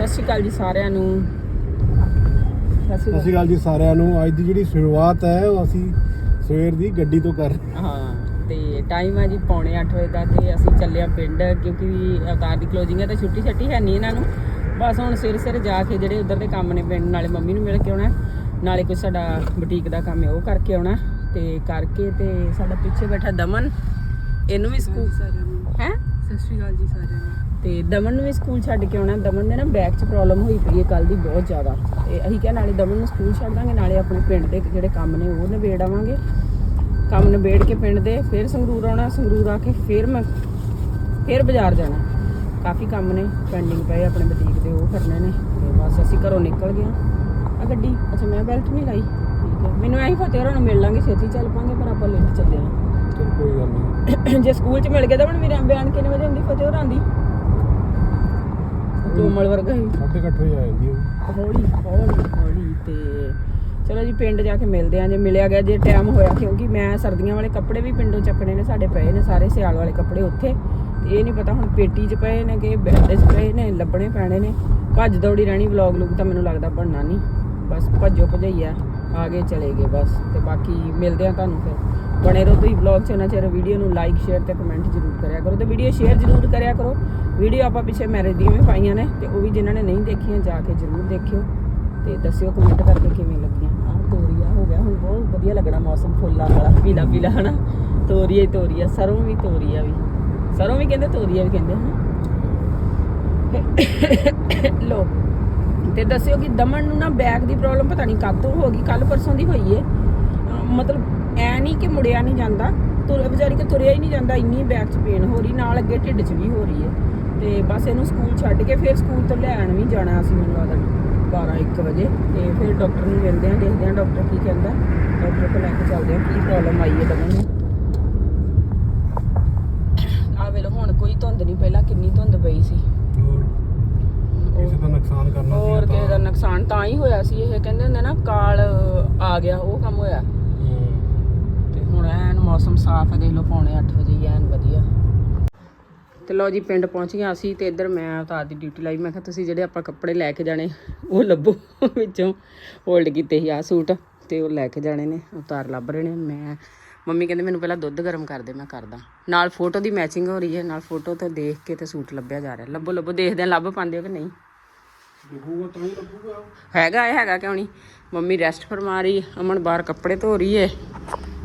ਸਤਿ ਸ਼੍ਰੀ ਅਕਾਲ ਜੀ ਸਾਰਿਆਂ ਨੂੰ। ਸਤਿ ਸ਼੍ਰੀ ਸਤਿ ਸ਼੍ਰੀ ਅਕਾਲ ਜੀ ਸਾਰਿਆਂ ਨੂੰ। ਅੱਜ ਦੀ ਜਿਹੜੀ ਸ਼ੁਰੂਆਤ ਹੈ ਉਹ ਅਸੀਂ ਸਵੇਰ ਦੀ ਗੱਡੀ ਤੋਂ ਕਰ ਅਕਾਲ ਹਾਂ। ਤੇ ਟਾਈਮ ਹੈ ਜੀ ਪੌਣੇ 8 ਵਜੇ ਦਾ ਤੇ ਅਸੀਂ ਚੱਲੇ ਆ ਪਿੰਡ ਕਿਉਂਕਿ ਅਵਤਾਰ ਦੀ ਕਲੋਜ਼ਿੰਗ ਹੈ ਤੇ ਛੁੱਟੀ ਛੱਟੀ ਹੈ ਨਹੀਂ ਇਹਨਾਂ ਨੂੰ। ਬਸ ਹੁਣ ਸਵੇਰੇ ਸਵੇਰੇ ਜਾ ਕੇ ਜਿਹੜੇ ਉਧਰ ਦੇ ਕੰਮ ਨੇ ਪਿੰਡ ਨਾਲੇ ਮੰਮੀ ਨੂੰ ਮਿਲ ਕੇ ਆਉਣਾ ਨਾਲੇ ਕੁਝ ਸਾਡਾ ਬੁਟੀਕ ਦਾ ਕੰਮ ਹੈ ਉਹ ਕਰਕੇ ਆਉਣਾ ਤੇ ਕਰਕੇ ਤੇ ਸਾਡਾ ਪਿੱਛੇ ਬੈਠਾ ਦਮਨ ਇਹਨੂੰ ਵੀ ਸਕੂਲ ਹੈ? ਸਤਿ ਸ਼੍ਰੀ ਅਕਾਲ ਜੀ ਸਾਰਿਆਂ ਨੂੰ। ਤੇ ਦਮਨ ਨੂੰ ਵੀ ਸਕੂਲ ਛੱਡ ਕੇ ਆਉਣਾ। ਦਮਨ ਦੇ ਨਾ ਬੈਕ 'ਚ ਪ੍ਰੋਬਲਮ ਹੋਈ ਪਈ ਹੈ ਕੱਲ ਦੀ ਬਹੁਤ ਜ਼ਿਆਦਾ। ਤੇ ਅਸੀਂ ਕਿਹਾ ਨਾਲੇ ਦਮਨ ਨੂੰ ਸਕੂਲ ਛੱਡ ਦਾਂਗੇ ਨਾਲੇ ਆਪਣੇ ਪਿੰਡ ਦੇ ਜਿਹੜੇ ਕੰਮ ਨੇ ਉਹ ਨਿਬੇੜ ਆਵਾਂਗੇ। ਕੰਮ ਨਿਬੇੜ ਕੇ ਪਿੰਡ ਦੇ ਫਿਰ ਸੰਗਰੂਰ ਆਉਣਾ ਸੰਗਰੂਰ ਆ ਕੇ ਫਿਰ ਮੈਂ ਫਿਰ ਬਾਜ਼ਾਰ ਜਾਣਾ। ਕਾਫੀ ਕੰਮ ਨੇ ਪੈਂਡਿੰਗ ਪਏ ਆਪਣੇ ਬੁਟੀਕ ਦੇ ਉਹ ਕਰਨੇ ਨੇ। ਤੇ ਬਸ ਅਸੀਂ ਘਰੋਂ ਨਿਕਲ ਗਏ ਆ ਗੱਡੀ ਅੱਛਾ ਮੈਂ ਬੈਲਟ ਨਹੀਂ ਲਾਈ। ਠੀਕ ਹੈ। ਮੈਨੂੰ ਐਂ ਫਤਿਹ ਹੋਰਾਂ ਨੂੰ ਮਿਲ ਲਾਂਗੇ ਛੇਤੀ ਚੱਲ ਪਾਂਗੇ ਪਰ ਆਪਾਂ ਲੇਟ ਚੱਲੇ ਆ ਚਲ ਕੋਈ ਗੱਲ ਨਹੀਂ ਜੇ ਸਕੂਲ 'ਚ ਮਿਲ ਗਿਆ ਤਾਂ ਹੁਣ ਮੇਰੇ ਬਿਆਨ ਕਿੰਨੇ ਵਜੇ ਹੁੰਦੀ ਫਤਿਹ ਹੋਰਾਂ ਦੀ। ਕੋਮਲ ਵਰਗਾ ਹੀ। ਅੱਠ ਵਜੇ ਆ ਜਾਂਦੀ ਉਹ। ਹੌਲੀ ਹੌਲੀ ਹੌਲੀ ਤੇ ਚਲੋ ਜੀ ਪਿੰਡ ਜਾ ਕੇ ਮਿਲਦੇ ਆਂ ਜੇ ਮਿਲਿਆ ਗਿਆ ਜੇ ਟਾਈਮ ਹੋਇਆ ਕਿਉਂਕਿ ਮੈਂ ਸਰਦੀਆਂ ਵਾਲੇ ਕੱਪੜੇ ਵੀ ਪਿੰਡੋਂ ਚੱਕਣੇ ਨੇ ਸਾਡੇ ਪਏ ਨੇ ਸਾਰੇ ਸਿਆਲ ਵਾਲੇ ਕੱਪੜੇ ਉੱਥੇ। ਤੇ ਇਹ ਨਹੀਂ ਪਤਾ ਹੁਣ ਪੇਟੀ 'ਚ ਪਏ ਨੇ ਕਿ ਬੈੱਡ 'ਚ ਪਏ ਨੇ ਲੱਭਣੇ ਪੈਣੇ ਨੇ। ਭੱਜ ਦੌੜੀ ਰਹਿਣੀ ਵਲੌਗ ਲੁੱਕ ਤਾਂ ਮੈਨੂੰ ਲੱਗਦਾ ਬਣਨਾ ਨਹੀਂ ਬਸ ਭੱਜੋ ਭਜਈਆ ਆ ਗਏ ਚਲੇ ਗਏ ਬਸ। ਤੇ ਬਾਕੀ ਮਿਲਦੇ ਆ ਤੁਹਾਨੂੰ ਫਿਰ। ਬਣੇ ਰਹੋ ਤੁਸੀਂ ਵਲੌਗ 'ਚ ਉਹਨਾਂ ਚਿਰ ਵੀਡੀਓ ਨੂੰ ਲਾਈਕ ਸ਼ੇਅਰ ਤੇ ਕਮੈਂਟ ਜ਼ਰੂਰ ਕਰਿਆ ਕਰੋ ਤੇ ਵੀਡੀਓ ਸ਼ੇਅਰ ਜ਼ਰੂਰ ਕਰਿਆ ਕਰੋ। ਵੀਡੀਓ ਆਪਾਂ ਪਿੱਛੇ ਮੈਰਿਜ ਦੀਆਂ ਵੀ ਪਾਈਆਂ ਨੇ ਤੇ ਉਹ ਵੀ ਜਿਨ੍ਹਾਂ ਨੇ ਨਹੀਂ ਦੇਖੀਆਂ, ਜਾ ਕੇ ਜ਼ਰੂਰ ਦੇਖਿਓ ਤੇ ਦੱਸਿਓ ਕਮੈਂਟ ਕਰਕੇ ਕਿਵੇਂ ਲੱਗੀਆਂ। ਆਹ ਤੋਰੀਆ ਹੋ ਗਿਆ, ਹੁਣ ਬਹੁਤ ਵਧੀਆ ਲੱਗਣਾ ਮੌਸਮ ਫੁੱਲਾਂ ਵਾਲਾ, ਪੀਲਾ ਪੀਲਾ, ਹਨਾ? ਤੋਰੀਆ ਹੀ ਤੋਰੀਆ, ਸਰੋਂ ਵੀ ਤੋਰੀਆ ਵੀ। ਸਰੋਂ ਵੀ ਕਹਿੰਦੇ, ਤੋਰੀਆ ਵੀ ਕਹਿੰਦੇ, ਹਨਾ? ਲੋ, ਤੇ ਦੱਸਿਓ ਕਿ ਦਮਨ ਨੂੰ ਨਾ ਬੈਗ ਦੀ ਪ੍ਰੋਬਲਮ ਪਤਾ ਨਹੀਂ ਕਦ ਤੋਂ ਹੋ ਗਈ ਕੱਲ ਪਰਸੋਂ ਦੀ ਹੋਈ ਏ। ਮਤਲਬ ਕਿ ਮੁੜਿਆ ਨਹੀਂ ਜਾਂਦਾ। ਤੁਰ ਵਿਚਾਰੀ ਕਿ ਤੁਰਿਆ ਹੀ ਨਹੀਂ ਜਾਂਦਾ ਇੰਨੀ ਬੈਕ 'ਚ ਪੇਨ ਹੋ ਰਹੀ ਨਾਲ ਅੱਗੇ ਢਿੱਡ 'ਚ ਵੀ ਹੋ ਰਹੀ ਏ ਤੇ ਬਸ ਇਹਨੂੰ ਸਕੂਲ ਛੱਡ ਕੇ ਫਿਰ ਸਕੂਲ ਤੋਂ ਲੈਣ ਵੀ ਜਾਣਾ ਸੀ ਮੈਨੂੰ ਲੱਗਦਾ 12 1 ਵਜੇ। ਤੇ ਫਿਰ ਡਾਕਟਰ ਨੂੰ ਮਿਲਦੇ ਆਂ ਦੇਖਦੇ ਆਂ ਡਾਕਟਰ ਕੀ ਕਹਿੰਦਾ। ਡਾਕਟਰ ਕੋਲ ਲੈ ਕੇ ਚੱਲਦੇ ਆਂ ਕੀ ਪ੍ਰੋਬਲਮ ਆਈ ਹੈ ਦਮਨ ਨੂੰ। ਆ ਵੇਲੋ ਹੁਣ ਕੋਈ ਧੁੰਦ ਨਹੀਂ ਪਹਿਲਾਂ ਕਿੰਨੀ ਧੁੰਦ ਪਈ ਸੀ। ਹੋਰ ਕਿਸੇ ਦਾ ਨੁਕਸਾਨ ਕਰਨਾ ਸੀ ਹੋਰ ਕਿਸੇ ਦਾ ਨੁਕਸਾਨ ਤਾਂ ਹੀ ਹੋਇਆ ਸੀ ਇਹ ਕਹਿੰਦੇ ਹੁੰਦੇ ਨਾ ਕਾਲ ਆ ਗਿਆ ਉਹ ਕੰਮ ਹੋਇਆ। ਮੌਸਮ ਸਾਫ਼ ਹੈ ਦੇਖ ਲਓ ਪੌਣੇ 8 ਵਜੇ ਹੀ ਐਨ ਵਧੀਆ। ਤੇ ਲਓ ਜੀ ਪਿੰਡ ਪਹੁੰਚ ਗਿਆ ਅਸੀਂ ਤੇ ਇੱਧਰ ਮੈਂ ਅਵਤਾਰ ਦੀ ਡਿਊਟੀ ਲਾਈ। ਮੈਂ ਕਿਹਾ ਤੁਸੀਂ ਜਿਹੜੇ ਆਪਾਂ ਕੱਪੜੇ ਲੈ ਕੇ ਜਾਣੇ ਉਹ ਲੱਭੋ। ਵਿੱਚੋਂ ਹੋਲਡ ਕੀਤੇ ਸੀ ਆ ਸੂਟ ਤੇ ਉਹ ਲੈ ਕੇ ਜਾਣੇ ਨੇ ਅਵਤਾਰ ਲੱਭ ਰਹੇ ਨੇ। ਮੈਂ ਮੰਮੀ ਕਹਿੰਦੇ ਮੈਨੂੰ ਪਹਿਲਾਂ ਦੁੱਧ ਗਰਮ ਕਰ ਦੇ ਮੈਂ ਕਰਦਾ। ਨਾਲ ਫੋਟੋ ਦੀ ਮੈਚਿੰਗ ਹੋ ਰਹੀ ਹੈ ਨਾਲ ਫੋਟੋ ਤੋਂ ਦੇਖ ਕੇ ਤੇ ਸੂਟ ਲੱਭਿਆ ਜਾ ਰਿਹਾ। ਲੱਭੋ ਲੱਭੋ ਦੇਖਦੇ ਆ ਲੱਭ ਪਾਉਂਦੇ ਹੋ ਕਿ ਨਹੀਂ? ਤਾਂ ਹੀ ਹੈਗਾ ਇਹ ਹੈਗਾ ਕਿਉਂ ਨਹੀਂ? ਮੰਮੀ ਰੈਸਟ ਫਰਮਾ ਰਹੀ ਅਮਨ ਬਾਹਰ ਕੱਪੜੇ ਧੋ ਰਹੀ ਏ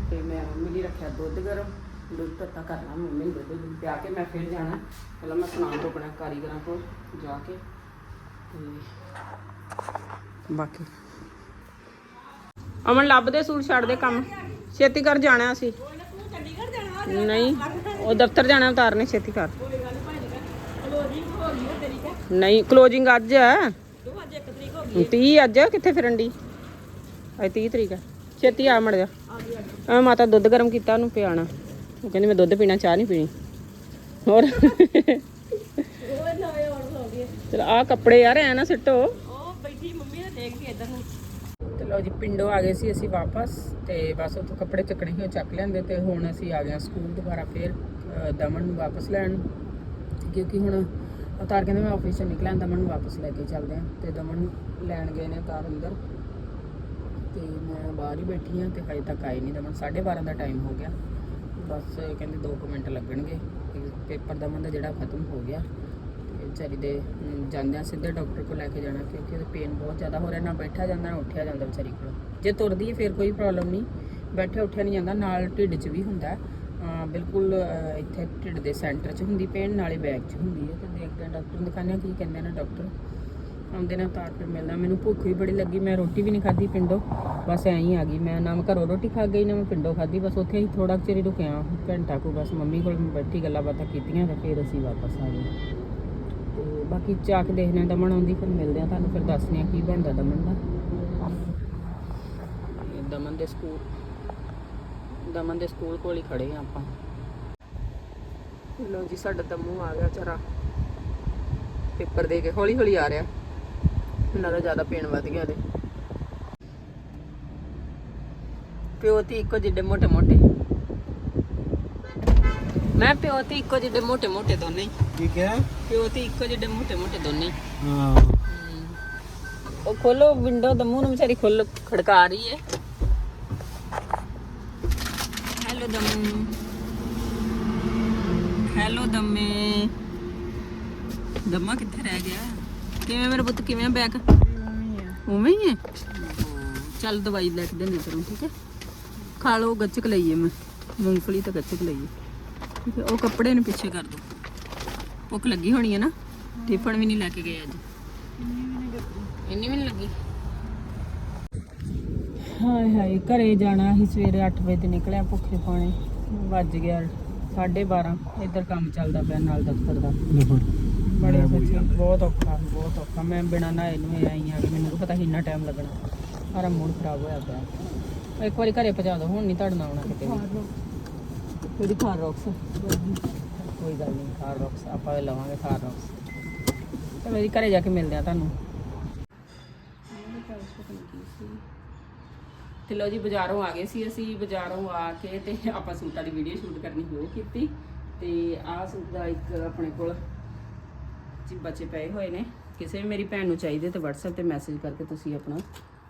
ਤੇ ਮੈਂ ਮੰਮੀ ਲਈ ਰੱਖਿਆ ਦੁੱਧ ਗਰਮ, ਦੁੱਧ ਤੱਤਾ ਕਰਨਾ, ਮੰਮੀ ਨੂੰ ਦੁੱਧ ਪਿਆ ਕੇ ਮੈਂ ਫਿਰ ਜਾਣਾ। ਪਹਿਲਾਂ ਮੈਂ ਸਨਾਨ ਤੋਂ ਆਪਣਾ ਕਾਰੀਗਰਾਂ ਕੋਲ ਜਾ ਕੇ ਤੇ ਬਾਕੀ। ਅਮਨ, ਲੱਭਦੇ ਸੂਟ ਛੱਡ ਦੇ ਕੰਮ? ਛੇਤੀ ਕਰ, ਜਾਣਾ ਅਸੀਂ। ਨਹੀਂ, ਉਹ ਦਫ਼ਤਰ ਜਾਣਾ, ਉਤਾਰਨੇ ਛੇਤੀ ਕਰ। ਨਹੀਂ ਕਲੋਜ਼ਿੰਗ ਅੱਜ ਹੈ। 30 ਅੱਜ ਕਿੱਥੇ ਫਿਰਨ ਦੀ ਅੱਜ 30 ਤਰੀਕ ਹੈ ਛੇਤੀ ਆ ਮੜ ਜਾ। ਆ ਮਾਤਾ ਦੁੱਧ ਗਰਮ ਕੀਤਾ, ਉਹਨੂੰ ਪਿਆਣਾ। ਉਹ ਕਹਿੰਦੀ, ਮੈਂ ਦੁੱਧ ਪੀਣਾ, ਚਾਹ ਨਹੀਂ ਪੀਣੀ। ਹੋਰ? ਚਲ ਆ ਕੱਪੜੇ ਯਾਰ, ਐ ਨਾ ਸਿੱਟੋ। ਉਹ ਬੈਠੀ ਮੰਮੀ ਨੇ ਦੇਖ ਇਧਰ ਨੂੰ ਤੇ ਜੀ, ਪਿੰਡੋਂ ਆ ਗਏ ਸੀ ਅਸੀਂ ਵਾਪਸ ਤੇ ਬਸ ਉੱਥੋਂ ਕੱਪੜੇ ਚੱਕਣੇ ਸੀ ਚੱਕ ਲੈਂਦੇ ਤੇ ਹੁਣ ਅਸੀਂ ਆ ਗਏ ਸਕੂਲ ਦੁਬਾਰਾ ਫੇਰ ਦਮਨ ਨੂੰ ਵਾਪਸ ਲੈਣ। ਕਿਉਂਕਿ ਹੁਣ ਅਵਤਾਰ ਕਹਿੰਦੇ ਮੈਂ ਆਫਿਸ ਤੋਂ ਨਿਕਲਾਂ, ਦਮਨ ਨੂੰ ਵਾਪਸ ਲੈ ਕੇ ਚੱਲਦੇ ਹਾਂ। ਤੇ ਦਮਨ ਲੈਣ ਗਏ ਨੇ ਅਵਤਾਰ ਅੰਦਰ। ਤੇ ਮੈਂ ਬਾਹਰ ਹੀ ਬੈਠੀ ਹਾਂ ਤੇ ਹਜੇ ਤੱਕ ਆਏ ਨਹੀਂ ਦਮਨ 12:30 ਦਾ ਟਾਈਮ ਹੋ ਗਿਆ। ਬਸ ਕਹਿੰਦੇ 2 ਮਿੰਟ ਲੱਗਣਗੇ ਪੇਪਰ ਦਮਨ ਦਾ ਜਿਹੜਾ ਖਤਮ ਹੋ ਗਿਆ। ਤੇ ਵਿਚਾਰੀ ਦੇ ਜਾਂਦਿਆਂ ਸਿੱਧੇ ਡਾਕਟਰ ਕੋਲ ਲੈ ਕੇ ਜਾਣਾ ਕਿਉਂਕਿ ਉਹਦੇ ਪੇਨ ਬਹੁਤ ਜ਼ਿਆਦਾ ਹੋ ਰਿਹਾ, ਨਾ ਬੈਠਾ ਜਾਂਦਾ, ਨਾ ਉੱਠਿਆ ਜਾਂਦਾ ਵਿਚਾਰੀ ਕੋਲ। ਜੇ ਤੁਰਦੀ ਹੈ, ਫਿਰ ਕੋਈ ਪ੍ਰੋਬਲਮ ਨਹੀਂ। ਬੈਠਿਆ ਉੱਠਿਆ ਨਹੀਂ ਜਾਂਦਾ, ਨਾਲ ਢਿੱਡ 'ਚ ਵੀ ਹੁੰਦਾ। ਬਿਲਕੁਲ ਇੱਥੇ ਢਿੱਡ ਦੇ ਸੈਂਟਰ 'ਚ ਹੁੰਦੀ ਪੇਨ ਨਾਲੇ ਬੈਕ 'ਚ ਹੁੰਦੀ ਹੈ। ਤੇ ਦੇਖਦੇ ਹਾਂ, ਡਾਕਟਰ ਨੂੰ ਦਿਖਾਉਂਦੇ ਹਾਂ ਕੀ ਕਹਿੰਦੇ ਨੇ ਡਾਕਟਰ। ਆਉਂਦੇ ਨਾਲ ਤਾਰ ਫਿਰ ਮਿਲਦਾ। ਮੈਨੂੰ ਭੁੱਖ ਵੀ ਬੜੀ ਲੱਗੀ, ਮੈਂ ਰੋਟੀ ਵੀ ਨਹੀਂ ਖਾਧੀ ਪਿੰਡੋਂ। ਬਸ ਐਂ ਹੀ ਆ ਗਈ। ਮੈਂ ਨਾ ਮੈਂ ਘਰੋਂ ਰੋਟੀ ਖਾ ਗਈ, ਨਾ ਮੈਂ ਪਿੰਡੋਂ ਖਾਧੀ। ਬਸ ਉੱਥੇ ਹੀ ਥੋੜਾ ਚਿਰ ਰੁਕਿਆ। ਘੰਟਾ ਕੋ ਬਸ ਮੰਮੀ ਕੋਲ ਬੈਠੀ ਗੱਲਾਂ ਬਾਤਾਂ ਕੀਤੀਆਂ ਤੇ ਫਿਰ ਅਸੀਂ ਵਾਪਸ ਆ ਗਏ। ਤੇ ਬਾਕੀ ਚਾਕ ਦੇਖਦੇ ਹਾਂ, ਦਮਨ ਆਉਂਦੀ, ਫਿਰ ਮਿਲਦੇ ਆ ਤੁਹਾਨੂੰ, ਫਿਰ ਦੱਸਦੇ ਆ ਕੀ ਬਣਦਾ ਦਮਨ ਦਾ। ਦਮਨ ਦੇ ਸਕੂਲ, ਦਮਨ ਦੇ ਸਕੂਲ ਕੋਲ ਹੀ ਖੜੇ ਆ ਆਪਾਂ। ਲੋ ਜੀ, ਸਾਡਾ ਦਮੂ ਆ ਗਿਆ ਚਰਾ ਪੇਪਰ ਦੇ ਕੇ ਹੌਲੀ ਹੌਲੀ ਆ ਰਿਹਾ। ਇਹਨਾਂ ਦਾ ਜ਼ਿਆਦਾ ਪੇਨ ਵੱਧ ਗਿਆ ਦੇ ਪਿਓ ਤੇ ਇੱਕੋ ਜਿੱਡੇ ਮੋਟੇ ਮੋਟੇ। ਮੈਂ ਪਿਓ ਤੇ ਇੱਕੋ ਜਿੱਡੇ ਮੋਟੇ ਮੋਟੇ ਦੋਨੇ। ਹੀ ਠੀਕ ਹੈ ਪਿਓ ਤੇ ਇੱਕੋ ਜਿਹੇ ਮੋਟੇ ਮੋਟੇ ਦੋਨੇ। ਹੀ। ਹਾਂ ਉਹ ਖੋਲੋ ਵਿੰਡੋ ਦਮੂ ਨੂੰ ਵਿਚਾਰੀ ਖੁੱਲ ਖੜਕਾ ਰਹੀ ਹੈ ਹੈਲੋ ਦਮੂ। ਹੈਲੋ ਦਮੇ। ਦਮਾ ਕਿੱਥੇ ਰਹਿ ਗਿਆ? ਕਿਵੇਂ ਮੇਰਾ ਪੁੱਤ ਕਿਵੇਂ ਬੈਕ ਉਵੇਂ ਹੀ ਹੈ ਚੱਲ ਦਵਾਈ ਲੈ ਕੇ ਦੇਣੀ ਤੈਨੂੰ ਠੀਕ ਹੈ? ਖਾ ਲਓ ਗੱਚਕ ਲਈਏ ਮੈਂ। ਮੂੰਗਫਲੀ ਤਾਂ ਗੱਚਕ ਲਈਏ। ਠੀਕ ਹੈ ਉਹ ਕੱਪੜੇ ਨੂੰ ਪਿੱਛੇ ਕਰ ਦੋ। ਭੁੱਖ ਲੱਗੀ ਹੋਣੀ ਹੈ ਨਾ? ਟਿਫਨ ਵੀ ਨਹੀਂ ਲੈ ਕੇ ਗਏ ਅੱਜ। ਇੰਨੀ ਵੀ ਨਹੀਂ ਲੱਗੀ। ਹਾਏ ਹਾਏ ਘਰੇ ਜਾਣਾ ਸੀ ਸਵੇਰੇ 8 ਵਜੇ ਤੇ ਨਿਕਲਿਆ ਭੁੱਖੇ ਪਾਣੇ। ਵੱਜ ਗਿਆ 12:30 ਇੱਧਰ ਕੰਮ ਚੱਲਦਾ ਪਿਆ ਨਾਲ ਦਫ਼ਤਰ ਦਾ। ਬੜੇ ਸੱਚੀ ਬਹੁਤ ਔਖਾ ਬਹੁਤ ਔਖਾ। ਮੈਂ ਬਿਨਾਂ ਨਹਾਏ ਨੂੰ ਆਈ ਆ ਕਿ ਮੈਨੂੰ ਤਾਂ ਪਤਾ ਸੀ ਇੰਨਾ ਟਾਈਮ ਲੱਗਣਾ। ਸਾਰਾ ਮੂਡ ਖਰਾਬ ਹੋਇਆ ਪਿਆ। ਇੱਕ ਵਾਰੀ ਘਰੇ ਪਹੁੰਚਾ ਦੋ ਹੁਣ ਨਹੀਂ ਤੁਹਾਡਾ ਆਉਣਾ ਕਿਤੇ ਵੀ। ਕਿਹੜੀ ਖਾਰ ਰੌਕਸ ਕੋਈ ਗੱਲ ਨਹੀਂ ਖਾਰ ਰੌਕਸ ਆਪਾਂ ਵੀ ਲਵਾਂਗੇ ਖਾਰ ਰੌਕਸ ਚਲੋ ਜੀ ਘਰੇ ਜਾ ਕੇ ਮਿਲਦੇ ਆ ਤੁਹਾਨੂੰ। ਤੇ ਲੋ ਜੀ ਬਾਜ਼ਾਰੋਂ ਆ ਗਏ ਸੀ ਅਸੀਂ। ਬਾਜ਼ਾਰੋਂ ਆ ਕੇ ਤੇ ਆਪਾਂ ਸੂਟਾਂ ਦੀ ਵੀਡੀਓ ਸ਼ੂਟ ਕਰਨੀ ਸ਼ੁਰੂ ਕੀਤੀ। ਤੇ ਆਹ ਸੂਟ ਦਾ ਇੱਕ ਆਪਣੇ ਕੋਲ ਜੀ ਬਚੇ ਪਏ ਹੋਏ ਨੇ। ਕਿਸੇ ਵੀ ਮੇਰੀ ਭੈਣ ਨੂੰ ਚਾਹੀਦੇ ਤੇ WhatsApp ਤੇ ਮੈਸੇਜ ਕਰਕੇ ਤੁਸੀਂ ਆਪਣਾ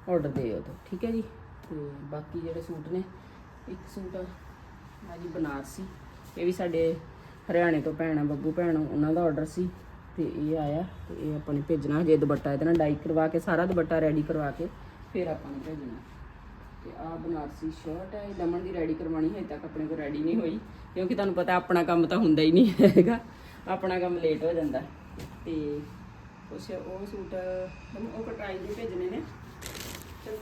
ਆਰਡਰ ਦੇ ਦਿਓ। ਠੀਕ ਹੈ ਜੀ? ਤੇ ਬਾਕੀ ਜਿਹੜੇ ਸੂਟ ਨੇ, ਇੱਕ ਸੂਟ ਆ ਜੀ ਬਨਾਰਸੀ। ਇਹ ਵੀ ਸਾਡੇ ਹਰਿਆਣੇ ਤੋਂ ਭੈਣ ਆ, ਬੱਬੂ ਭੈਣ, ਉਹਨਾਂ ਦਾ ਆਰਡਰ ਸੀ ਤੇ ਇਹ ਆਇਆ ਤੇ ਇਹ ਆਪਾਂ ਨੇ ਭੇਜਣਾ। ਜੇ ਦੁਪੱਟਾ ਇਹਦੇ ਨਾਲ ਡਾਈ ਕਰਵਾ ਕੇ, ਸਾਰਾ ਦੁਪੱਟਾ ਰੈਡੀ ਕਰਵਾ ਕੇ, ਫਿਰ ਆਪਾਂ ਨੇ ਭੇਜਣਾ। ਤੇ ਆ ਬਨਾਰਸੀ ਸ਼ਰਟ ਹੈ ਇਹ ਦਮਨ ਦੀ ਰੈਡੀ ਕਰਵਾਣੀ ਹੈ ਤੱਕ ਆਪਣੇ ਕੋਲ ਰੈਡੀ ਨਹੀਂ ਹੋਈ। ਕਿਉਂਕਿ ਤੁਹਾਨੂੰ ਪਤਾ ਆਪਣਾ ਕੰਮ ਤਾਂ ਹੁੰਦਾ ਹੀ ਨਹੀਂ ਹੈਗਾ। ਆਪਣਾ ਕੰਮ ਲੇਟ ਹੋ ਜਾਂਦਾ। ਤੇ ਕੁਛ ਉਹ ਸੂਟ ਮੈਨੂੰ ਉਹ ਕਟਾਈ ਦੇ ਭੇਜਣੇ ਨੇ। ਚਲੋ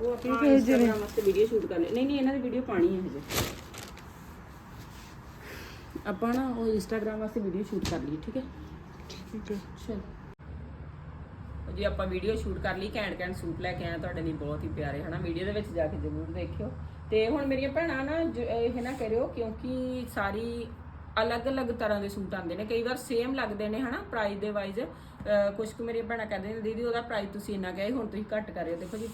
ਉਹ ਆਪਾਂ ਇੰਸਟਾਗ੍ਰਾਮ ਵਾਸਤੇ ਵੀਡੀਓ ਸ਼ੂਟ ਕਰਨੀ ਨਹੀਂ ਨਹੀਂ ਇਹਨਾਂ ਦੀ ਵੀਡੀਓ ਪਾਣੀ ਹੈ ਹਜੇ। ਆਪਾਂ ਨਾ ਉਹ ਇੰਸਟਾਗ੍ਰਾਮ ਵਾਸਤੇ ਵੀਡੀਓ ਸ਼ੂਟ ਕਰ ਲਈ ਠੀਕ ਹੈ? ਠੀਕ ਹੈ। ਚਲ। ਜੀ ਆਪਾਂ ਵੀਡੀਓ ਸ਼ੂਟ ਕਰ ਲਈ ਘੈਂਟ ਘੈਂਟ ਸੂਟ ਲੈ ਕੇ ਆਏ ਤੁਹਾਡੇ ਲਈ ਬਹੁਤ ਹੀ ਪਿਆਰੇ ਹਨਾ? ਵੀਡੀਓ ਦੇ ਵਿੱਚ ਜਾ ਕੇ ਜ਼ਰੂਰ ਦੇਖਿਓ। ਤੇ ਹੁਣ ਮੇਰੀਆਂ ਭੈਣਾਂ ਨਾ ਇਹ ਨਾ ਕਰਿਓ ਕਿਉਂਕਿ ਸਾਰੀ ਅਲੱਗ-ਅਲੱਗ ਤਰ੍ਹਾਂ ਦੇ ਸੂਟ ਆਉਂਦੇ ਨੇ। ਕਈ ਵਾਰ ਸੇਮ ਲੱਗਦੇ ਨੇ, ਹਨਾ ਪ੍ਰਾਈਸ ਦੇ ਵਾਈਜ਼ ਕੁਝ ਕੁ ਮੇਰੀਆਂ ਭੈਣਾਂ ਕਹਿੰਦੇ ਨੇ, ਦੀਦੀ, ਉਹਦਾ ਪ੍ਰਾਈਸ ਤੁਸੀਂ ਇੰਨਾ ਕਹੇ ਹੁਣ ਤੁਸੀਂ ਘੱਟ ਕਰਿਓ। ਦੇਖੋ ਜੀ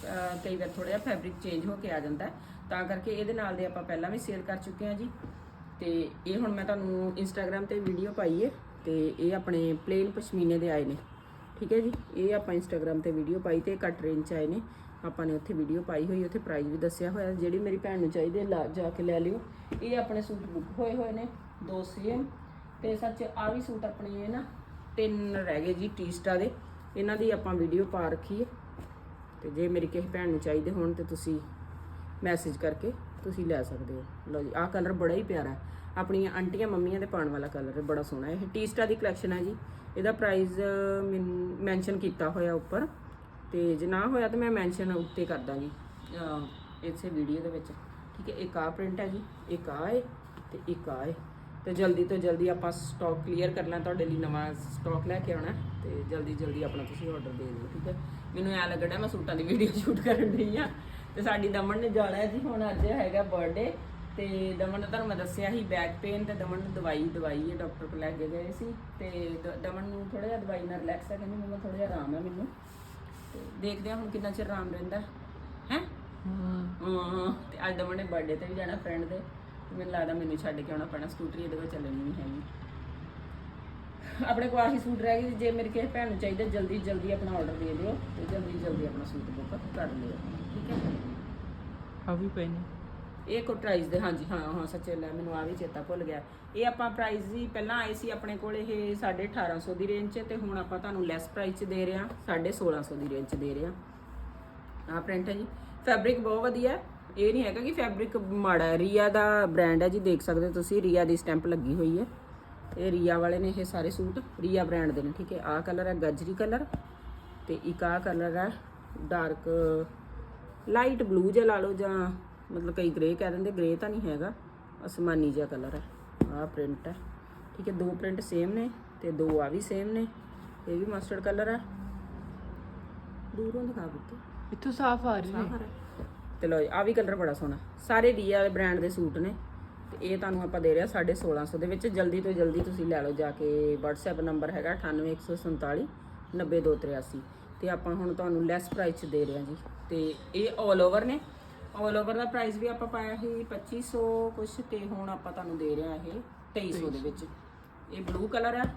ਕਈ ਵਾਰ ਥੋੜਾ ਜਿਹਾ ਫੈਬਰਿਕ ਚੇਂਜ ਹੋ ਕੇ ਆ ਜਾਂਦਾ ਤਾਂ ਕਰਕੇ ਇਹਦੇ ਨਾਲ ਦੇ ਆਪਾਂ ਪਹਿਲਾਂ ਵੀ ਸੇਲ ਕਰ ਚੁੱਕੇ ਹਾਂ ਜੀ। ਤੇ ਇਹ ਹੁਣ ਮੈਂ ਤੁਹਾਨੂੰ ਇੰਸਟਾਗ੍ਰam ਤੇ ਵੀਡੀਓ ਪਾਈ ਹੈ ਤੇ ਇਹ ਆਪਣੇ ਪਲੇਨ ਪਸ਼ਮੀਨੇ ਦੇ ਆਏ ਨੇ। ਠੀਕ ਹੈ ਜੀ? ਇਹ ਆਪਾਂ ਇੰਸਟਾਗ੍ਰam ਤੇ ਵੀਡੀਓ ਪਾਈ ਤੇ ਘੱਟ ਰੇਂਜ ਚ ਆਏ ਨੇ। ਆਪਾਂ ਨੇ ਉੱਥੇ ਵੀਡੀਓ ਪਾਈ ਹੋਈ, ਉੱਥੇ ਪ੍ਰਾਈਸ ਵੀ ਦੱਸਿਆ ਹੋਇਆ। ਜਿਹੜੀ ਮੇਰੀ ਭੈਣ ਨੂੰ ਚਾਹੀਦੇ ਲਾ ਜਾ ਕੇ ਲੈ ਲਿਓ। ਇਹ ਆਪਣੇ ਸੂਟ ਬੁੱਕ ਹੋਏ ਹੋਏ ਨੇ। ਦੋ ਸੇਮ ਤੇ ਸੱਚ ਆ ਵੀ ਸੂਟ ਆਪਣੇ ਇਹ ਨਾ ਤਿੰਨ ਰਹਿ ਗਏ ਜੀ ਟੀਸਟਾ ਦੇ। ਇਹਨਾਂ ਦੀ ਆਪਾਂ ਵੀਡੀਓ ਪਾ ਰੱਖੀ ਹੈ। ਤੇ ਜੇ ਮੇਰੀ ਕਿਸੇ ਭੈਣ ਨੂੰ ਚਾਹੀਦੇ ਹੋਣ ਤੇ ਤੁਸੀਂ ਮੈਸੇਜ ਕਰਕੇ ਤੁਸੀਂ ਲੈ ਸਕਦੇ ਹੋ। ਲਓ ਜੀ, ਆਹ ਕਲਰ ਬੜਾ ਹੀ ਪਿਆਰਾ ਹੈ। ਆਪਣੀਆਂ ਆਂਟੀਆਂ ਮੰਮੀਆਂ ਦੇ ਪਾਉਣ ਵਾਲਾ ਕਲਰ ਹੈ, ਬੜਾ ਸੋਹਣਾ ਹੈ। ਇਹ ਟੀਸਟਾ ਦੀ ਕਲੈਕਸ਼ਨ ਹੈ ਜੀ। ਇਹਦਾ ਪ੍ਰਾਈਸ ਮੈਂਸ਼ਨ ਕੀਤਾ ਹੋਇਆ ਉੱਪਰ। ਤੇ ਜੇ ਨਾ ਹੋਇਆ ਤਾਂ ਮੈਂ ਮੈਂਸ਼ਨ ਉੱਤੇ ਕਰ ਦਾਂਗੀ। ਅਹ ਇਸੇ ਵੀਡੀਓ ਦੇ ਵਿੱਚ। ਠੀਕ ਹੈ, ਇੱਕ ਆਹ ਪ੍ਰਿੰਟ ਹੈ ਜੀ, ਇੱਕ ਆ ਹੈ ਤੇ ਇੱਕ ਆ ਹੈ। ਤੇ ਜਲਦੀ ਤੋਂ ਜਲਦੀ ਆਪਾਂ ਸਟਾਕ ਕਲੀਅਰ ਕਰਨਾ ਤੁਹਾਡੇ ਲਈ ਨਵਾਂ ਸਟਾਕ ਲੈ ਕੇ ਆਉਣਾ ਹੈ ਤੇ ਜਲਦੀ ਜਲਦੀ ਆਪਣਾ ਤੁਸੀਂ ਆਰਡਰ ਦੇ ਦਿਓ ਠੀਕ ਹੈ? ਮੈਨੂੰ ਐ ਲੱਗਦਾ ਮੈਂ ਸੂਟਾਂ ਦੀ ਵੀਡੀਓ ਸ਼ੂਟ ਕਰਨ ਰਹੀ ਆ ਤੇ ਸਾਡੀ ਦਮਨ ਨੇ ਜਾਣਾ ਹੈ ਜੀ ਹੁਣ ਅੱਜ ਹੈਗਾ ਬਰਥਡੇ ਤੇ ਦਮਨ ਨੇ ਤੁਹਾਨੂੰ ਮੈਂ ਦੱਸਿਆ ਸੀ ਬੈਕ ਪੇਨ ਤੇ ਦਮਨ ਨੂੰ ਦਵਾਈ ਦਵਾਈ ਹੈ ਡਾਕਟਰ ਕੋਲ ਲੈ ਕੇ ਗਏ ਸੀ ਤੇ ਦਮਨ ਨੂੰ ਥੋੜਾ ਜਿਹਾ ਦਵਾਈ ਨਾਲ ਰਿਲੈਕਸ ਹੈ ਕਹਿੰਦੀ ਮੈਨੂੰ ਥੋੜਾ ਜਿਹਾ ਆਰਾਮ ਹੈ ਮੈਨੂੰ। ਤੇ ਦੇਖਦੇ ਹਾਂ ਹੁਣ ਕਿੰਨਾ ਚਿਰ ਆਰਾਮ ਰਹਿੰਦਾ ਹੈ। ਹਾਂ। ਤੇ ਅੱਜ ਦਮਨ ਨੇ ਬਰਥਡੇ ਤੇ ਵੀ ਜਾਣਾ ਫਰੈਂਡ ਦੇ। ਮੈਨੂੰ ਲੱਗਦਾ ਮੈਨੂੰ ਛੱਡ ਕੇ ਆਉਣਾ ਪੈਣਾ ਸਕੂਟਰੀ ਇਹਦੇ ਵਿੱਚ ਚੱਲਣੀ ਨਹੀਂ ਹੈਗੀ। ਆਪਣੇ ਕੋਲ ਆਹੀ ਸੂਟ ਰਹਿ ਗਏ ਜੇ ਮੇਰੇ ਕਿਸੇ ਭੈਣ ਨੂੰ ਚਾਹੀਦਾ ਜਲਦੀ ਜਲਦੀ ਆਪਣਾ ਆਰਡਰ ਦੇ ਦਿਓ ਤੇ ਜਲਦੀ ਜਲਦੀ ਆਪਣਾ ਸੂਟ ਬੁੱਕ ਕਰ ਲਿਓ। ਠੀਕ ਹੈ? ਆ ਵੀ ਪਏ ਨੇ। ਇਹ ਕੋ ਪ੍ਰਾਈਸ ਦੇ ਹਾਂਜੀ ਹਾਂ ਹਾਂ ਸੱਚੇ ਲੈ ਮੈਨੂੰ ਆ ਵੀ ਚੇਤਾ ਭੁੱਲ ਗਿਆ। ਇਹ ਆਪਾਂ ਪ੍ਰਾਈਸ ਜੀ ਪਹਿਲਾਂ ਆਏ ਸੀ ਆਪਣੇ ਕੋਲ ਇਹ 1850 ਦੀ ਰੇਂਜ 'ਚ ਤੇ ਹੁਣ ਆਪਾਂ ਤੁਹਾਨੂੰ ਲੈਸ ਪ੍ਰਾਈਸ 'ਚ ਦੇ ਰਹੇ ਹਾਂ 1650 ਦੀ ਰੇਂਜ 'ਚ ਦੇ ਰਹੇ ਹਾਂ। ਆ ਪ੍ਰਿੰਟ ਹੈ ਜੀ। ਫੈਬਰਿਕ ਬਹੁਤ ਵਧੀਆ ਹੈ। ਇਹ ਨਹੀਂ ਹੈਗਾ ਕਿ ਫੈਬਰਿਕ ਮਾੜਾ ਹੈ। ਰੀਆ ਦਾ ਬ੍ਰਾਂਡ ਹੈ ਜੀ ਦੇਖ ਸਕਦੇ ਹੋ ਤੁਸੀਂ ਰੀਆ ਦੀ ਸਟੈਂਪ ਲੱਗੀ ਹੋਈ ਹੈ। ਇਹ ਰੀਆ ਵਾਲੇ ਨੇ ਇਹ ਸਾਰੇ ਸੂਟ ਰੀਆ ਬ੍ਰਾਂਡ ਦੇ ਨੇ ਠੀਕ ਹੈ। ਆਹ ਕਲਰ ਹੈ ਗਜਰੀ ਕਲਰ ਤੇ ਇੱਕ ਆਹ ਕਲਰ ਹੈ ਡਾਰਕ ਲਾਈਟ ਬਲੂ ਜਿਹਾ ਲਾ ਲਓ ਜਾਂ ਮਤਲਬ ਕਈ ਗ੍ਰੇ ਕਹਿ ਦਿੰਦੇ ਗ੍ਰੇ ਤਾਂ ਨਹੀਂ ਹੈਗਾ ਅਸਮਾਨੀ ਜਿਹਾ ਕਲਰ ਹੈ। ਆਹ ਪ੍ਰਿੰਟ ਹੈ ਠੀਕ ਹੈ। ਦੋ ਪ੍ਰਿੰਟ ਸੇਮ ਨੇ ਤੇ ਦੋ ਆ ਵੀ ਸੇਮ ਨੇ ਇਹ ਵੀ ਮਸਟਰਡ ਕਲਰ ਹੈ। ਦੂਰੋਂ ਦਿਖਾ ਦਿੱਤੇ। ਇੱਥੋਂ ਸਾਫ਼ ਆ ਰਹੀ ਹੈ। ਆਹਰ ਲਓ ਜੀ ਆ ਵੀ ਕਲਰ ਬੜਾ ਸੋਹਣਾ। ਸਾਰੇ ਰੀਆ ਵਾਲੇ ਬ੍ਰਾਂਡ ਦੇ ਸੂਟ ਨੇ ਤੇ ਇਹ ਤੁਹਾਨੂੰ ਆਪਾਂ ਦੇ ਰਿਹਾ 1650 ਦੇ ਵਿੱਚ। ਜਲਦੀ ਤੋਂ ਜਲਦੀ ਤੁਸੀਂ ਲੈ ਲਓ ਜਾ ਕੇ WhatsApp ਨੰਬਰ ਹੈਗਾ 98147 90283 ਤੇ ਆਪਾਂ ਹੁਣ ਤੁਹਾਨੂੰ ਲੈਸ ਪ੍ਰਾਈਸ 'ਚ ਦੇ ਰਹੇ ਹਾਂ ਜੀ। ਤੇ ਇਹ 올 ਓਵਰ ਨੇ। 올 ਓਵਰ ਦਾ ਪ੍ਰਾਈਸ ਵੀ ਆਪਾਂ ਪਾਇਆ ਸੀ 2500 ਕੁਛ ਤੇ ਹੁਣ ਆਪਾਂ ਤੁਹਾਨੂੰ ਦੇ ਰਹੇ ਹਾਂ ਇਹ 2300 ਦੇ ਵਿੱਚ। ਇਹ ਬਲੂ ਕਲਰ ਹੈ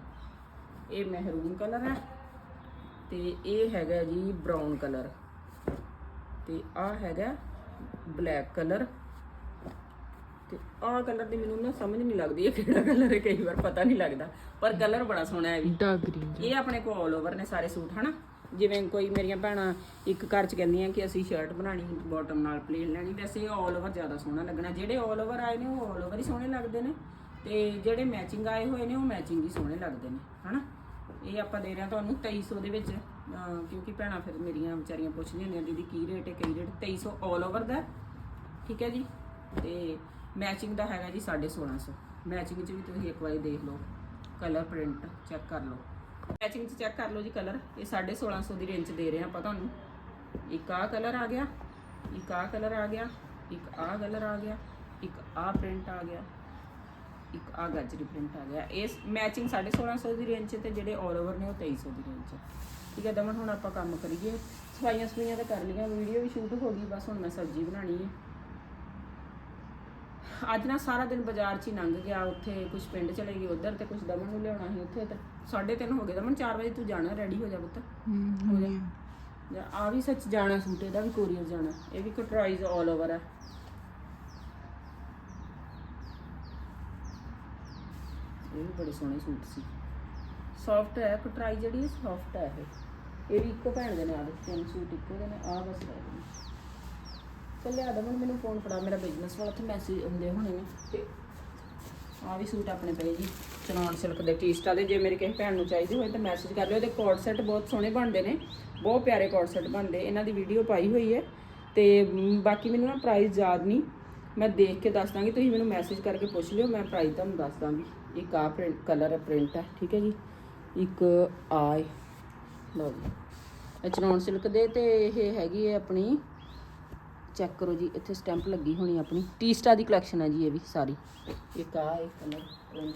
ਇਹ ਮਹਿਰੂਨ ਕਲਰ ਹੈ ਤੇ ਇਹ ਹੈਗਾ ਜੀ ਬ੍ਰਾਊਨ ਕਲਰ ਤੇ ਆਹ ਹੈਗਾ ਬਲੈਕ ਕਲਰ ਤੇ ਆਹ ਕਲਰ ਦੀ ਮੈਨੂੰ ਨਾ ਸਮਝ ਨਹੀਂ ਲੱਗਦੀ ਇਹ ਕਿਹੜਾ ਕਲਰ ਹੈ ਕਈ ਵਾਰ ਪਤਾ ਨਹੀਂ ਲੱਗਦਾ। ਪਰ ਕਲਰ ਬੜਾ ਸੋਹਣਾ ਹੈ ਵੀ। ਡਾਰਕ ਗ੍ਰੀਨ ਇਹ ਆਪਣੇ ਕੋਲ ਆਲ ਓਵਰ ਨੇ ਸਾਰੇ ਸੂਟ ਹਨਾ? ਜਿਵੇਂ ਕੋਈ ਮੇਰੀਆਂ ਭੈਣਾਂ ਇੱਕ ਘਰ ਚ ਕਹਿੰਦੀਆਂ ਕਿ ਅਸੀਂ ਸ਼ਰਟ ਬਣਾਣੀ ਬਾਟਮ ਨਾਲ ਪਲੇਨ ਲੈਣੀ ਵੈਸੇ ਇਹ ਆਲ ਓਵਰ ਜ਼ਿਆਦਾ ਸੋਹਣਾ ਲੱਗਣਾ। ਜਿਹੜੇ ਆਲ ਓਵਰ ਆਏ ਨੇ ਉਹ ਆਲ ਓਵਰ ਹੀ ਸੋਹਣੇ ਲੱਗਦੇ ਨੇ। ਤੇ ਜਿਹੜੇ ਮੈਚਿੰਗ ਆਏ ਹੋਏ ਨੇ ਉਹ ਮੈਚਿੰਗ ਹੀ ਸੋਹਣੇ ਲੱਗਦੇ ਨੇ ਹਨਾ? ਇਹ ਆਪਾਂ ਦੇ ਰਹੇ ਹਾਂ ਤੁਹਾਨੂੰ 2300 ਦੇ ਵਿੱਚ। ਕਿਉਂਕਿ ਭੈਣਾਂ ਫਿਰ ਮੇਰੀਆਂ ਵਿਚਾਰੀਆਂ ਪੁੱਛਦੀਆਂ ਹੁੰਦੀਆਂ ਦੀਦੀ, ਕੀ ਰੇਟ ਹੈ, ਕੀ ਰੇਟ 2300 ਆਲ ਓਵਰ ਦਾ ਠੀਕ ਹੈ ਜੀ? ਤੇ ਮੈਚਿੰਗ ਦਾ ਹੈਗਾ ਜੀ 1650 ਮੈਚਿੰਗ 'ਚ ਵੀ ਤੁਸੀਂ ਇੱਕ ਵਾਰੀ ਦੇਖ ਲਓ ਕਲਰ ਪ੍ਰਿੰਟ ਚੈੱਕ ਕਰ ਲਓ। ਮੈਚਿੰਗ 'ਚ ਚੈੱਕ ਕਰ ਲਓ ਜੀ ਕਲਰ ਇਹ 1650 ਦੀ ਰੇਂਜ 'ਚ ਦੇ ਰਹੇ ਹਾਂ ਆਪਾਂ ਤੁਹਾਨੂੰ। ਇੱਕ ਆਹ ਕਲਰ ਆ ਗਿਆ, ਇੱਕ ਆਹ ਕਲਰ ਆ ਗਿਆ, ਇੱਕ ਆਹ ਕਲਰ ਆ ਗਿਆ, ਇੱਕ ਆਹ ਪ੍ਰਿੰਟ ਆ ਗਿਆ, ਇੱਕ ਆਹ ਗਾਜਰੀ ਪ੍ਰਿੰਟ ਆ ਗਿਆ। ਇਸ ਮੈਚਿੰਗ 1650 ਦੀ ਰੇਂਜ 'ਚ ਤੇ ਜਿਹੜੇ ਆਲ ਓਵਰ ਨੇ ਉਹ 2300 ਦੀ ਰੇਂਜ 'ਚ ਠੀਕ ਹੈ ਦਮਨ ਹੁਣ ਆਪਾਂ ਕੰਮ ਕਰੀਏ। ਸਫਾਈਆਂ ਸਫਾਈਆਂ ਤਾਂ ਕਰ ਲਈਆਂ ਵੀਡੀਓ ਵੀ ਸ਼ੂਟ ਹੋ ਗਈ ਬਸ ਹੁਣ ਮੈਂ ਸਬਜ਼ੀ ਬਣਾਣੀ ਹੈ। ਅੱਜ ਨਾ ਸਾਰਾ ਦਿਨ ਬਾਜ਼ਾਰ 'ਚ ਹੀ ਲੰਘ ਗਿਆ ਉੱਥੇ ਕੁਝ ਪਿੰਡ ਚਲੇ ਗਏ ਉਧਰ ਤੇ ਕੁਝ ਦਮਨ ਨੂੰ ਲਿਆਉਣਾ ਸੀ ਉੱਥੇ ਤੇ 3:30 ਹੋ ਗਏ। ਦਮਨ 4 ਵਜੇ ਤੂੰ ਜਾਣਾ ਰੈਡੀ ਹੋ ਜਾ ਪੁੱਤ। ਹੋ ਜਾਂ ਆ ਵੀ ਸੱਚ ਜਾਣਾ ਸੂਟ ਇਹਦਾ ਵੀ ਕੋਰੀਅਰ ਜਾਣਾ। ਇਹ ਵੀ ਕਟਰਾਈਜ਼ ਆਲ ਓਵਰ ਹੈ ਇਹ ਵੀ ਬੜੇ ਸੋਹਣੇ ਸੂਟ ਸੀ। ਸੌਫਟ ਹੈ ਕਟਰਾਈ ਜਿਹੜੀ ਸੌਫਟ ਹੈ ਇਹ। ਇਹ ਵੀ ਇੱਕੋ ਭੈਣ ਦੇ ਨੇ ਆ ਤਿੰਨ ਸੂਟ ਇੱਕੋ ਦੇ ਨੇ ਆ ਬਸ ਰਹਿ ਗਏ ਚੱਲ ਆ ਦਮਨ ਮੈਨੂੰ ਫੋਨ ਫੜਾ, ਮੇਰਾ ਬਿਜ਼ਨਸ ਵਾਲਾ ਤੇ ਮੈਸੇਜ ਆਉਂਦੇ ਹੋਣੇ ਨੇ ਤੇ ਆ ਵੀ ਸੂਟ ਆਪਣੇ ਪਏ ਜੀ ਚਨੌਨ ਸਿਲਕ ਦੇ, ਟੀਸਟਾ ਦੇ, ਜੇ ਮੇਰੇ ਕਿਸੇ ਭੈਣ ਨੂੰ ਚਾਹੀਦੇ ਹੋਏ ਤਾਂ ਮੈਸੇਜ ਕਰ ਲਿਓ। ਇਹਦੇ ਕੋਡ ਸੈੱਟ ਬਹੁਤ ਸੋਹਣੇ ਬਣਦੇ ਨੇ, ਬਹੁਤ ਪਿਆਰੇ ਕੋਡ ਸੈੱਟ ਬਣਦੇ, ਇਹਨਾਂ ਦੀ ਵੀਡੀਓ ਪਾਈ ਹੋਈ ਹੈ। ਤੇ ਬਾਕੀ ਮੈਨੂੰ ਨਾ ਪ੍ਰਾਈਸ ਯਾਦ ਨਹੀਂ। ਮੈਂ ਦੇਖ ਕੇ ਦੱਸ ਦਾਂਗੀ, ਤੁਸੀਂ ਮੈਨੂੰ ਮੈਸੇਜ ਕਰਕੇ ਪੁੱਛ ਲਿਓ, ਮੈਂ ਪ੍ਰਾਈਸ ਤੁਹਾਨੂੰ ਦੱਸ ਦਾਂਗੀ। ਇੱਕ ਆ ਪ੍ਰਿੰਟ ਕਲਰ ਪ੍ਰਿੰਟ ਹੈ, ਠੀਕ ਹੈ ਜੀ। ਇੱਕ ਆ ਏ। ਲਓ ਜੀ। ਚਨੌਨ ਸਿਲਕ ਦੇ ਤੇ ਇਹ ਹੈਗੀ ਹੈ ਆਪਣੀ ਚੈੱਕ ਕਰੋ ਜੀ ਇੱਥੇ ਸਟੈਂਪ ਲੱਗੀ ਹੋਣੀ ਆਪਣੀ। ਟੀ ਸਟਾਰ ਦੀ ਕਲੈਕਸ਼ਨ ਹੈ ਜੀ ਇਹ ਵੀ ਸਾਰੀ। ਇੱਕ ਆ ਇੱਕ ਕਲਰ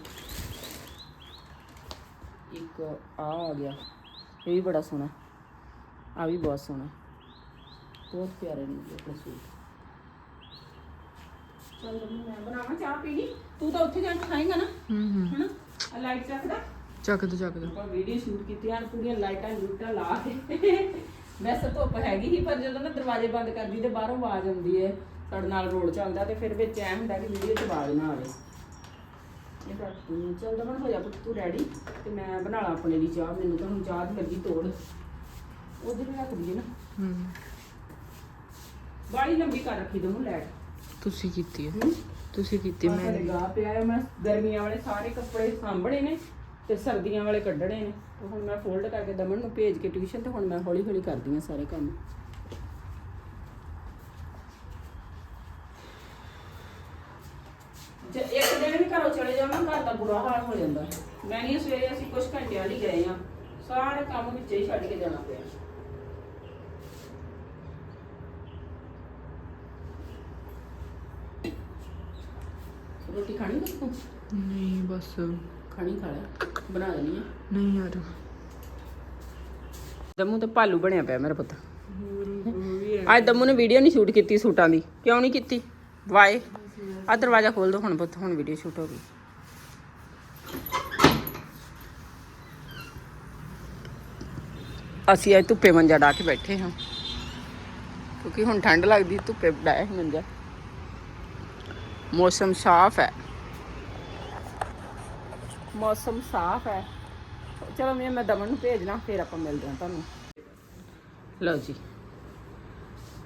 ਇੱਕ ਆ ਆ ਗਿਆ। ਇਹ ਵੀ ਬੜਾ ਸੋਹਣਾ। ਆ ਵੀ ਬਹੁਤ ਸੋਹਣਾ। ਬਹੁਤ ਪਿਆਰੇ ਨੇ ਜੀ ਆਪਣੇ ਸੂਟ। ਚੱਲ ਮੈਂ ਬਣਾਵਾਂ ਚਾਹ ਪੀਣੀ। ਤੂੰ ਤਾਂ ਉੱਥੇ ਜਾ ਕੇ ਖਾਏਂਗਾ ਨਾ। ਹੂੰ ਹੂੰ। ਹਨਾ? ਲਾਈਟ ਚੱਕਦਾ। ਚੱਕ ਦੋ ਚੱਕ ਦੋ। ਆਪਾਂ ਵੀਡੀਓ ਸ਼ੂਟ ਕੀਤੀ ਹਨ ਪੂਰੀਆਂ ਲਾਈਟਾਂ ਲੂਟਾਂ ਲਾ ਕੇ। ਵੈਸੇ ਧੁੱਪ ਹੈਗੀ ਹੀ ਪਰ ਜਦੋਂ ਨਾ ਦਰਵਾਜ਼ੇ ਬੰਦ ਕਰਦੀ ਤੇ ਬਾਹਰੋਂ ਆਵਾਜ਼ ਆਉਂਦੀ ਹੈ ਸਾਡੇ ਨਾਲ ਰੋਡ ਚੱਲਦਾ ਤੇ ਫਿਰ ਵਿੱਚ ਐ ਹੁੰਦਾ ਕਿ ਵੀਡੀਓ 'ਚ ਆਵਾਜ਼ ਨਾ ਆਵੇ। ਇਹ ਤਾਂ ਤੂੰ ਚੱਲ ਦਮਨ ਹੋ ਜਾ ਪੁੱਤ ਤੂੰ ਰੈਡੀ ਤੇ ਮੈਂ ਬਣਾ ਲਾ ਆਪਣੇ ਲਈ ਚਾਹ ਮੈਨੂੰ ਤਾਂ ਹੁਣ ਚਾਹ ਦੀ ਲੱਗੀ ਤੋੜ। ਉਧਰ ਰੱਖ ਦਈਏ ਨਾ। ਹੂੰ। ਬਾੜੀ ਲੰਬੀ ਕਰ ਰੱਖੀ ਦੋਨੋਂ ਲੈਟ ਤੁਸੀਂ ਕੀਤੀ ਹੈ। ਤੁਸੀਂ ਕੀਤੀ ਮੈਂ। ਗਾ ਪਿਆ ਮੈਂ ਗਰਮੀਆਂ ਵਾਲੇ ਸਾਰੇ ਕੱਪੜੇ ਸਾਂਭਣੇ ਨੇ। ਤੇ ਸਰਦੀਆਂ ਵਾਲੇ ਕੱਢਣੇ ਨੇ ਤੇ ਹੁਣ ਮੈਂ ਫੋਲਡ ਕਰਕੇ ਦਮਨ ਨੂੰ ਭੇਜ ਕੇ ਟਿਊਸ਼ਨ ਤੇ ਹੁਣ ਮੈਂ ਹੌਲੀ ਹੌਲੀ ਕਰਦੀ ਹਾਂ ਸਾਰੇ ਕੰਮ। ਜੇ ਇੱਕ ਦਿਨ ਵੀ ਘਰੋਂ ਚਲੇ ਜਾਵਾਂ ਘਰ ਦਾ ਬੁਰਾ ਹਾਲ ਹੋ ਜਾਂਦਾ। ਮੈਂ ਨਹੀਂ ਸਵੇਰੇ ਅਸੀਂ ਕੁਝ ਘੰਟਿਆਂ ਲਈ ਗਏ ਆ ਸਾਰੇ ਕੰਮ ਵਿੱਚ ਹੀ ਛੱਡ ਕੇ ਜਾਣਾ ਪਿਆ। ਰੋਟੀ ਖਾਣੀ ਬਸ ਤੂੰ ਨਹੀਂ ਬਸ। ਖਾਣੀ ਖਾ ਲੈ ਬਣਾ ਦੇਣੀ ਆ। ਨਹੀਂ ਯਾਰ ਦਮੂ ਤੇ ਭਾਲੂ ਬਣਿਆ ਪਿਆ ਮੇਰਾ ਪੁੱਤ। ਅੱਜ ਦਮੂ ਨੇ ਵੀਡੀਓ ਨਹੀਂ ਸ਼ੂਟ ਕੀਤੀ ਸੂਟਾਂ ਦੀ। ਕਿਉਂ ਨਹੀਂ ਕੀਤੀ? ਵਾਏ। ਆ ਦਰਵਾਜ਼ਾ ਖੋਲ ਦੋ ਹੁਣ ਪੁੱਤ, ਹੁਣ ਵੀਡੀਓ ਸ਼ੂਟ ਹੋ ਗਈ। ਅਸੀਂ ਅੱਜ ਧੁੱਪੇ ਮੰਜਾ ਡਾ ਕੇ ਬੈਠੇ ਹਾਂ। ਕਿਉਂਕਿ ਹੁਣ ਠੰਡ ਲੱਗਦੀ, ਧੁੱਪੇ ਡਾਇਆ ਸੀ ਮੰਜਾ। ਮੌਸਮ ਸਾਫ਼ ਹੈ। ਮੌਸਮ ਸਾਫ਼ ਹੈ। ਚਲੋ ਮੈਂ ਮੈਂ ਦਮਨ ਨੂੰ ਭੇਜਣਾ ਫਿਰ ਆਪਾਂ ਮਿਲਦੇ ਹਾਂ ਤੁਹਾਨੂੰ। ਲਓ ਜੀ।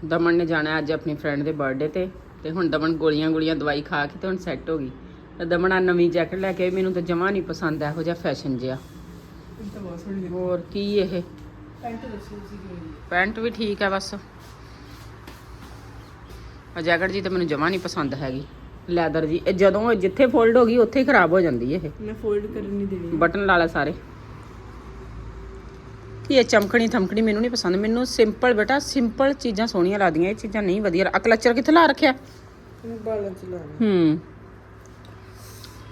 ਦਮਨ ਨੇ ਜਾਣਾ ਅੱਜ ਆਪਣੀ ਫਰੈਂਡ ਦੇ ਬਰਥਡੇ ਤੇ ਤੇ ਹੁਣ ਦਮਨ ਗੋਲੀਆਂ ਗੋਲੀਆਂ ਦਵਾਈ ਖਾ ਕੇ ਤੇ ਹੁਣ ਸੈੱਟ ਹੋ ਗਈ। ਤੇ ਦਮਨ ਆ ਨਵੀਂ ਜੈਕਟ ਲੈ ਕੇ ਆਈ, ਮੈਨੂੰ ਤਾਂ ਜਮਾ ਨਹੀਂ ਪਸੰਦ ਇਹੋ ਜਿਹਾ ਫੈਸ਼ਨ ਜਿਹਾ। ਤਾਂ ਬਹੁਤ ਸੋਹਣੀ ਹੋਰ ਕੀ ਇਹ? ਪੈਂਟ ਦੱਸੋ ਤੁਸੀਂ ਕਿਹੜੀ ਪੈਂਟ ਵੀ ਠੀਕ ਹੈ ਬਸ। ਆ ਜੈਕਟ ਜੀ ਤਾਂ ਮੈਨੂੰ ਜਮਾ ਨਹੀਂ ਪਸੰਦ ਹੈਗੀ। ਲੈਦਰ ਜੀ ਇਹ ਜਦੋਂ ਇਹ ਜਿੱਥੇ ਫੋਲਡ ਹੋ ਗਈ ਉੱਥੇ ਹੀ ਖਰਾਬ ਹੋ ਜਾਂਦੀ ਇਹ। ਮੈਂ ਫੋਲਡ ਕਰਨ ਨਹੀਂ ਦੇਣੀ। ਬਟਨ ਲਾ ਲੈ ਸਾਰੇ। ਕੀ ਇਹ ਚਮਕਣੀ ਥਮਕਣੀ ਮੈਨੂੰ ਨਹੀਂ ਪਸੰਦ। ਮੈਨੂੰ ਸਿੰਪਲ ਬੇਟਾ ਸਿੰਪਲ ਚੀਜ਼ਾਂ ਸੋਹਣੀਆਂ ਲੱਗਦੀਆਂ। ਇਹ ਚੀਜ਼ਾਂ ਨਹੀਂ ਵਧੀਆ। ਆ ਕਲਚਰ ਕਿੱਥੇ ਲਾ ਰੱਖਿਆ? ਬਾਲਾਂ ਚ ਹੂੰ।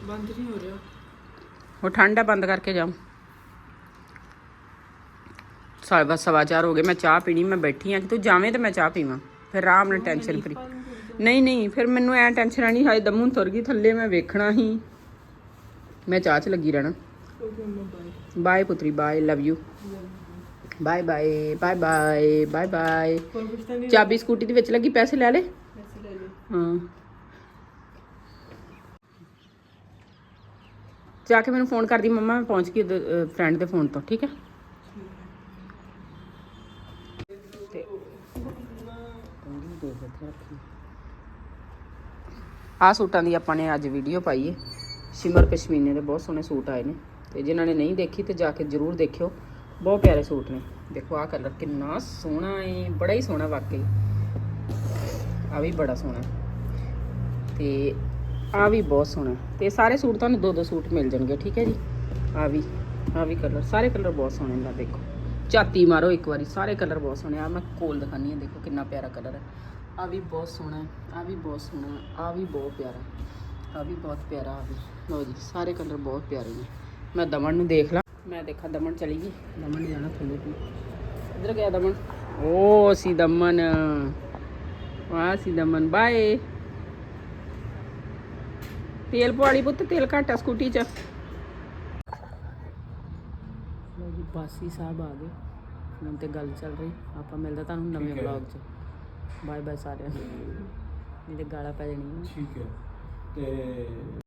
ਬੰਦ ਨਹੀਂ ਹੋ ਰਿਹਾ। ਉਹ ਠੰਡ ਬੰਦ ਕਰਕੇ ਜਾਓ। ਸਾਢੇ ਬਸ ਸਵਾ ਚਾਰ ਹੋ ਗਏ ਮੈਂ ਚਾਹ ਪੀਣੀ ਮੈਂ ਬੈਠੀ ਆ। ਕਿ ਤੂੰ ਜਾਵੇਂ ਤੇ ਮੈਂ ਚਾਹ ਪੀਵਾਂ। ਫਿਰ ਆਰਾਮ ਨਾਲ ਟੈਨਸ਼ਨ ਫਰੀ ਨਹੀਂ ਨਹੀਂ, ਫਿਰ ਮੈਨੂੰ ਐ ਟੈਨਸ਼ਨ ਆਣੀ ਹਾਏ ਦਮੂ ਤੁਰ ਗਈ, ਥੱਲੇ ਮੈਂ ਵੇਖਣਾ ਹੀ। ਮੈਂ ਚਾਹ 'ਚ ਲੱਗੀ ਰਹਿਣਾ। ਬਾਏ ਬਾਏ ਪੁੱਤਰੀ bye love you bye bye bye bye bye bye ਚਾਬੀ ਸਕੂਟੀ ਦੇ ਵਿੱਚ ਲੱਗੀ, ਪੈਸੇ ਲੈ ਲੈ? ਪੈਸੇ ਲੈ ਲੈ ਹਾਂ। ਜਾ ਕੇ ਮੈਨੂੰ ਫੋਨ ਕਰਦੀ, ਮੰਮਾ ਮੈਂ ਪਹੁੰਚ ਗਈ ਫਰੈਂਡ ਦੇ ਫੋਨ ਤੋਂ, ਠੀਕ ਹੈ? ਆ ਸੂਟਾਂ ਦੀ ਆਪਾਂ ਨੇ ਅੱਜ ਵੀਡੀਓ ਪਾਈ ਹੈ ਸ਼ਿਮਰ ਪਸ਼ਮੀਨੇ ਦੇ ਬਹੁਤ ਸੋਹਣੇ ਸੂਟ ਆਏ ਨੇ। ਤੇ ਜਿਨ੍ਹਾਂ ਨੇ ਨਹੀਂ ਦੇਖੀ ਤੇ ਜਾ ਕੇ ਜ਼ਰੂਰ ਦੇਖਿਓ। ਬਹੁਤ ਪਿਆਰੇ ਸੂਟ ਨੇ। ਦੇਖੋ, ਆਹ ਕਲਰ ਕਿੰਨਾ ਸੋਹਣਾ ਹੈ ਬੜਾ ਹੀ ਸੋਹਣਾ ਵਾਕਈ। ਆ ਵੀ ਬੜਾ ਸੋਹਣਾ। ਤੇ ਆ ਵੀ ਬਹੁਤ ਸੋਹਣਾ। ਤੇ ਸਾਰੇ ਸੂਟ ਤੁਹਾਨੂੰ ਦੋ ਦੋ ਸੂਟ ਮਿਲ ਜਾਣਗੇ, ਠੀਕ ਹੈ ਜੀ? ਆ ਵੀ ਆ ਵੀ ਕਲਰ ਸਾਰੇ ਕਲਰ ਬਹੁਤ ਸੋਹਣੇ ਨੇ, ਦੇਖੋ। ਝਾਤੀ ਮਾਰੋ ਇੱਕ ਵਾਰੀ। ਸਾਰੇ ਕਲਰ ਬਹੁਤ ਸੋਹਣੇ। ਆ ਮੈਂ ਕੋਲ ਦਿਖਾਨੀ ਆ, ਦੇਖੋ ਕਿੰਨਾ ਪਿਆਰਾ ਕਲਰ ਹੈ। ਆ ਵੀ ਬਹੁਤ ਸੋਹਣਾ ਹੈ ਆ ਵੀ ਬਹੁਤ ਸੋਹਣਾ ਆ ਵੀ ਬਹੁਤ ਪਿਆਰਾ ਆ ਵੀ ਬਹੁਤ ਪਿਆਰਾ ਆ ਵੀ। ਲਓ ਜੀ ਸਾਰੇ ਕਲਰ ਬਹੁਤ ਪਿਆਰੇ ਨੇ। ਮੈਂ ਦਮਨ ਨੂੰ ਦੇਖ ਲਾਂ। ਮੈਂ ਦੇਖਾ ਦਮਨ ਚਲੀ ਗਈ। ਦਮਨ ਜਾਣਾ ਥੱਲੇ ਨੂੰ ਇੱਧਰ ਗਿਆ ਦਮਨ। ਓ ਸੀ ਦਮਨ। ਵਾਹ ਸੀ ਦਮਨ। ਬਾਏ। ਤੇਲ ਪਵਾਲੀ ਪੁੱਤ ਤੇਲ ਘੱਟ ਸਕੂਟੀ 'ਚ। ਲੋ ਜੀ ਬਾਸੀ ਸਾਹਿਬ ਆ ਗਏ। ਹੁਣ ਤੇ ਗੱਲ ਚੱਲ ਰਹੀ। ਆਪਾਂ ਮਿਲਦਾ ਤੁਹਾਨੂੰ ਨਵੇਂ ਵਲੌਗ 'ਚ। ਬਾਏ ਬਾਏ ਸਾਰਿਆਂ ਨੂੰ। ਤੇ ਗਾਲਾਂ ਪੈ ਜਾਣੀਆਂ। ਠੀਕ ਹੈ। ਤੇ